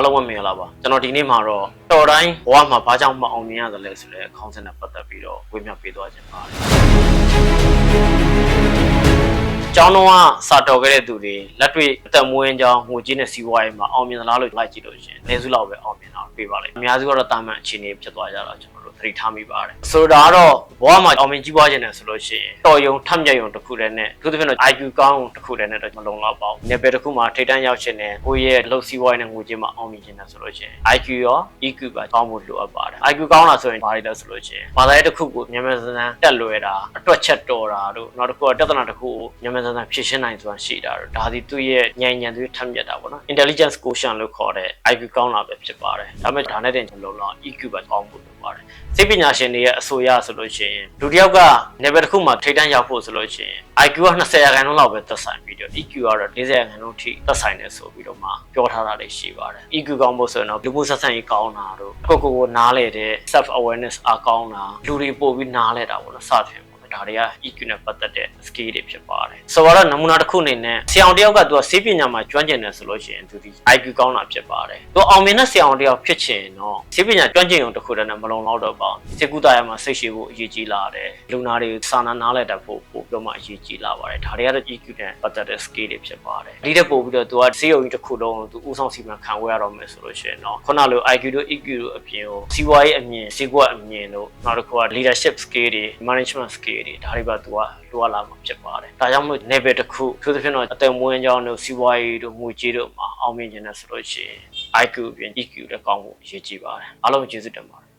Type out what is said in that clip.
အားလုံးပဲမင်္ဂလာပါကျွန်တော်ဒီနေ့မှာတော့တော်တိုင်းဘဝမှာဘာကြောင့်မအောင်မြင်ရသလဲဆိုတဲ့ခေါင်းစဉ်နဲ့ပတ်သက်ပြီးတော့ဝေမျှပေးသွားခြင်းပါတယ်ကျောင်းတော်ကစာတော်ခဲ့တဲ့သူတွေလက်တွေ့အသက်မွေးကြောင်းငွေကြေးနဲ့စီးပွားရေးမှာအောင်မြင်သလားလို့လိုက်ကြည့်လို့ရှရင်အနည်းစုလောက်ပဲအောင်မြင်တာတွေ့ပါလိမ့်မယ်အများစုကတော့တာမန်အခြေအနေဖြစ်သွားကြတာကျွန်တော်တို့သတိထားမိပါတယ်ဆိုတာကတော့ ဘဝမှာအောင်မြင်ကြီးပွားခြင်းနဲ့ဆိုလို့ရှိရင်တော်ယုံထက်မြက်ယုံတစ်ခုတည်းနဲ့အထူးသဖြင့်တော့ IQ ကောင်းတစ်ခုတည်းနဲ့တော့မလုံလောက်ပါဘူး။နယ်ပယ်တစ်ခုမှာထိပ်တန်းရောက်ခြင်းနဲ့ကိုယ့်ရဲ့လှုပ်စီးပွားရေးနဲ့ငွေကြေးမှာအောင်မြင်ခြင်းနဲ့ဆိုလို့ရှိရင် IQ ရော EQ ပါကောင်းဖို့လိုအပ်ပါတယ်။ IQ ကောင်းလာဆိုရင်ဘာတွေလဲဆိုလို့ရှိရင်ဘာသာရေးတစ်ခုကိုမြန်မြန်ဆန်ဆန်တက်လွယ်တာအတွက်ချက်တော်တာတို့နောက်တစ်ခုကပြဿနာတစ်ခုကိုမြန်မြန်ဆန်ဆန်ဖြေရှင်းနိုင်ဆိုတာရှိတာတို့ဒါဒီသူ့ရဲ့ဉာဏ်ဉာဏ်သူထက်မြက်တာပေါ့နော် intelligence quotient လို့ခေါ်တဲ့ IQ ကောင်းလာပဲဖြစ်ပါတယ်ဒါပေမဲ့ဒါနဲ့တင်လုံလောက် EQ ပါကောင်းဖို့လိုပါတယ်စိတ်ပညာရှင်တွေရဲ့အဆိုအရဆိုလို့ရှိရင်လူတစ်ယောက်က level တစ်ခုမှာထိပ်တန်းရောက်ဖို့ဆိုလို့ရှိရင် IQ က20ရာခိုင်နှုန်းလောက်ပဲသက်ဆိုင်ပြီးတော့ EQ ကတော့40ရာခိုင်နှုန်းထိသက်ဆိုင်တယ်ဆိုပြီးတော့မှပြောထားတာလေးရှိပါတယ် EQ ကောင်းဖို့ဆိုရင်တော့လူမှုဆက်ဆံရေးကောင်းတာတို့ကိုယ့်ကိုယ်ကိုနားလေတဲ့ self awareness အားကောင်းတာလူတွေပို့ပြီးနားလဲတာပေါ့နော်စသဖြင့်ပေါ့နော် ဒါတွေက EQ နဲ့ပတ်သက်တဲ့ skill တွေဖြစ်ပါတယ်ဆိုတော့နမူနာတစ်ခုအနေနဲ့ဆရာအောင်တစ်ယောက်ကသူကစေပညာမှာကျွမ်းကျင်တယ်ဆိုလို့ရှိရင်သူဒီ IQ ကောင်းတာဖြစ်ပါတယ်သူအောင်မြင်တဲ့ဆရာအောင်တစ်ယောက်ဖြစ်ချင်တော့စေပညာကျွမ်းကျင်ုံတစ်ခုတည်းနဲ့မလုံလောက်တော့ပါဘူးစေကူတာရမှာစိတ်ရှိဖို့အရေးကြီးလာတယ်လူနာတွေစာနာနားလဲတတ်ဖို့ပို့ပြီးမှအရေးကြီးလာပါတယ်ဒါတွေကတော့ EQ နဲ့ပတ်သက်တဲ့ skill တွေဖြစ်ပါတယ်ဒီတက်ပို့ပြီးတော့သူကစေယုံကြီးတစ်ခုလုံးကိုသူဦးဆောင်စီမံခံဝဲရတော့မယ်ဆိုလို့ရှိရင်တော့ခုနလို IQ တို့ EQ တို့အပြင်ကိုစီးပွားရေးအမြင်စီးပွားအမြင်တို့နောက်တစ်ခုက leadership skill တွေ management skill တွေဒါတွေပါသူကလိုအပ်လာမှာဖြစ်ပါတယ်ဒါကြောင့်မို့ level တစ်ခုသူသဖြင့်တော့အသက်မွေးကြောင်းတို့စီးပွားရေးတို့ငွေကြေးတို့မှာအောင်မြင်ခြင်းနဲ့ဆိုလို့ရှိရင် IQ အပြင် EQ လည်းကောင်းဖို့အရေးကြီးပါတယ်အားလုံးကျေးဇူးတင်ပါတယ်